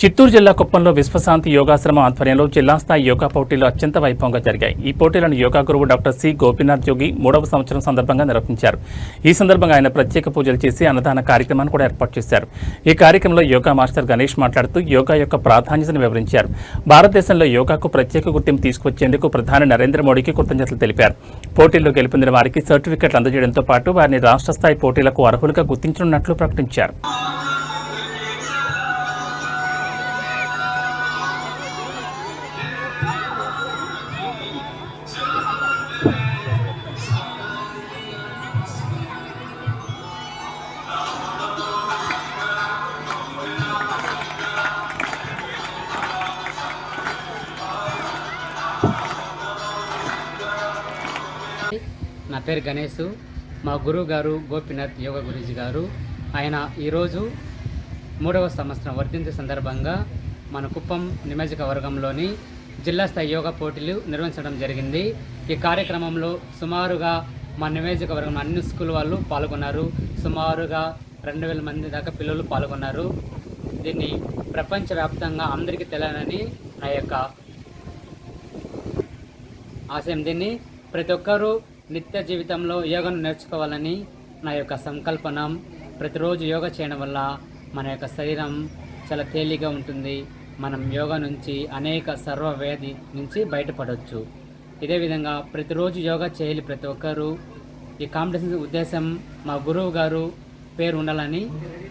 చిత్తూరు జిల్లా కుప్పంలో విశ్వశాంతి యోగాశ్రమం ఆధ్వర్యంలో జిల్లా స్థాయి యోగా పోటీలు అత్యంత వైభవంగా జరిగాయి. ఈ పోటీలను యోగా గురువు డాక్టర్ సి గోపీనాథ్ యోగి మూడవ సంవత్సరం సందర్భంగా నిర్వహించారు. ఈ సందర్భంగా ఆయన ప్రత్యేక పూజలు చేసి అన్నదాన కార్యక్రమాన్ని కూడా ఏర్పాటు చేశారు. ఈ కార్యక్రమంలో యోగా మాస్టర్ గణేష్ మాట్లాడుతూ యోగా యొక్క ప్రాధాన్యతను వివరించారు. భారతదేశంలో యోగాకు ప్రత్యేక గుర్తింపు తీసుకొచ్చేందుకు ప్రధాని నరేంద్ర మోడీకి కృతజ్ఞతలు తెలిపారు. పోటీల్లో గెలుపొందిన వారికి సర్టిఫికెట్లు అందజేయడంతో పాటు వారిని రాష్ట్ర స్థాయి పోటీలకు అర్హులుగా గుర్తించనున్నట్లు ప్రకటించారు. నా పేరు గణేష్. మా గురువు గారు గోపీనాథ్ యోగ గురూజీ గారు. ఆయన ఈరోజు మూడవ సంవత్సరం వర్ధింతి సందర్భంగా మన కుప్పం నియోజకవర్గంలోని జిల్లా స్థాయి యోగా పోటీలు నిర్వహించడం జరిగింది. ఈ కార్యక్రమంలో సుమారుగా మా నియోజకవర్గం అన్ని స్కూల్ వాళ్ళు పాల్గొన్నారు. సుమారుగా రెండు వేల మంది దాకా పిల్లలు పాల్గొన్నారు. దీన్ని ప్రపంచవ్యాప్తంగా అందరికీ తెలియాలని నా యొక్క ఆశయం. దీన్ని ప్రతి ఒక్కరూ నిత్య జీవితంలో యోగాను నేర్చుకోవాలని నా యొక్క సంకల్పనం. ప్రతిరోజు యోగా చేయడం వల్ల మన యొక్క శరీరం చాలా తేలిగా ఉంటుంది. మనం యోగా నుంచి అనేక సర్వవేధి నుంచి బయటపడవచ్చు ఇదే విధంగా ప్రతిరోజు యోగా చేయాలి ప్రతి ఒక్కరూ. ఈ కాంపిటీషన్ ఉద్దేశం మా గురువు గారు పేరు ఉండాలని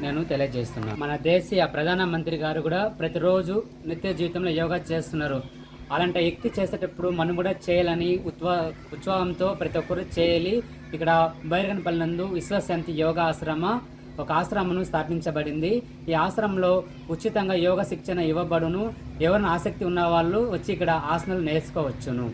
నేను తెలియజేస్తున్నాను మన దేశీయ ప్రధానమంత్రి గారు కూడా ప్రతిరోజు నిత్య జీవితంలో యోగా చేస్తున్నారు. అలాంటి వ్యక్తి చేసేటప్పుడు మనం కూడా చేయాలని ఉత్వ ఉత్సాహంతో ప్రతి ఒక్కరు చేయాలి. ఇక్కడ బైరగనపల్లి నందు విశ్వశాంతి యోగా ఆశ్రమ ఒక ఆశ్రమను స్థాపించబడింది. ఈ ఆశ్రమంలో ఉచితంగా యోగ శిక్షణ ఇవ్వబడును. ఎవరిని ఆసక్తి ఉన్న వాళ్ళు వచ్చి ఇక్కడ ఆసనాలు నేర్చుకోవచ్చును.